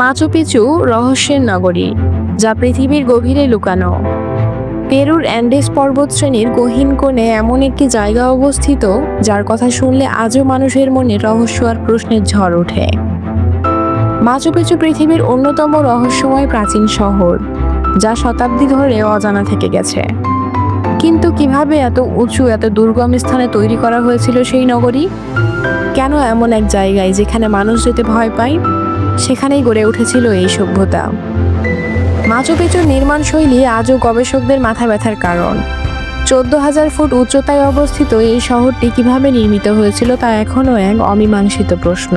Machu Picchu রহস্যের নগরী, যা পৃথিবীর গভীরে লুকানো। পেরুর অ্যান্ডেস পর্বতশ্রেণীর গহীন কোণে এমন একটি জায়গা অবস্থিত, যার কথা শুনলে আজও মানুষের মনে রহস্য আর প্রশ্নের ঝড় ওঠে। মাচু পিচু পৃথিবীর অন্যতম রহস্যময় প্রাচীন শহর, যা শতাব্দী ধরে অজানা থেকে গেছে। কিন্তু কীভাবে এত উঁচু, এত দুর্গম স্থানে তৈরি করা হয়েছিল সেই নগরী? কেন এমন এক জায়গায় যেখানে মানুষ যেতে ভয় পায়? সেখানেই গড়ে উঠেছিল এই সভ্যতা। মাচু পিচুর নির্মাণ শৈলী আজও গবেষকদের মাথা ব্যথার কারণ। চোদ্দ হাজার ফুট উচ্চতায় অবস্থিত এই শহরটি কীভাবে নির্মিত হয়েছিল তা এখনও এক অমীমাংসিত প্রশ্ন।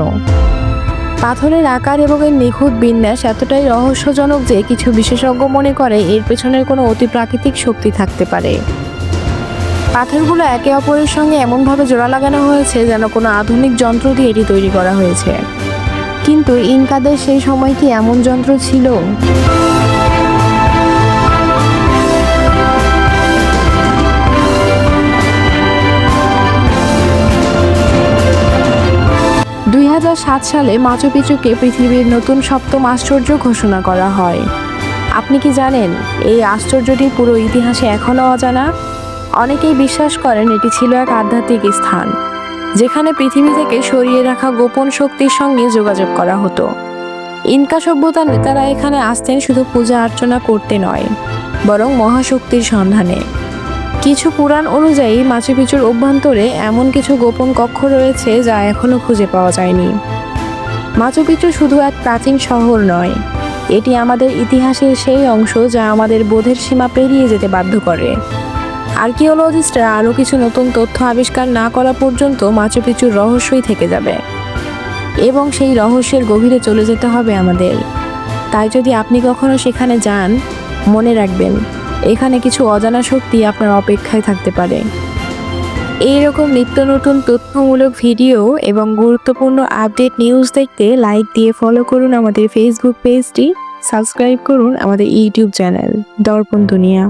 পাথরের আকার এবং এর নিখুঁত বিন্যাস এতটাই রহস্যজনক যে কিছু বিশেষজ্ঞ মনে করে এর পেছনের কোনো অতি প্রাকৃতিক শক্তি থাকতে পারে। পাথরগুলো একে অপরের সঙ্গে এমনভাবে জোড়া লাগানো হয়েছে যেন কোনো আধুনিক যন্ত্র দিয়ে এটি তৈরি করা হয়েছে। কিন্তু ইনকাদের সেই সময় কি এমন যন্ত্র ছিল? দুই হাজার সাত সালে মাচু পিচুকে পৃথিবীর নতুন সপ্তম আশ্চর্য ঘোষণা করা হয়। আপনি কি জানেন, এই আশ্চর্যটি পুরো ইতিহাসে এখনও অজানা? অনেকেই বিশ্বাস করেন এটি ছিল এক আধ্যাত্মিক স্থান, যেখানে পৃথিবী থেকে সরিয়ে রাখা গোপন শক্তির সঙ্গে যোগাযোগ করা হতো। ইনকা সভ্যতার নেতারা এখানে আসতেন শুধু পূজা অর্চনা করতে নয়, বরং মহাশক্তির সন্ধানে। কিছু পুরাণ অনুযায়ী মাচু পিচুর অভ্যন্তরে এমন কিছু গোপন কক্ষ রয়েছে যা এখনও খুঁজে পাওয়া যায়নি। মাচু পিচু শুধু এক প্রাচীন শহর নয়, এটি আমাদের ইতিহাসের সেই অংশ যা আমাদের বোধের সীমা পেরিয়ে যেতে বাধ্য করে। আর্কিওলজিস্টরা আরও কিছু নতুন তথ্য আবিষ্কার না করা পর্যন্ত মাচু পিচুর রহস্যই থেকে যাবে। এবং সেই রহস্যের গভীরে চলে যেতে হবে আমাদের। তাই যদি আপনি কখনো সেখানে যান, মনে রাখবেন এখানে কিছু অজানা শক্তি আপনার অপেক্ষায় থাকতে পারে। এইরকম নিত্য নতুন তথ্যমূলক ভিডিও এবং গুরুত্বপূর্ণ আপডেট নিউজ দেখতে লাইক দিয়ে ফলো করুন আমাদের ফেসবুক পেজটি সাবস্ক্রাইব করুন আমাদের ইউটিউব চ্যানেল দর্পণ দুনিয়া।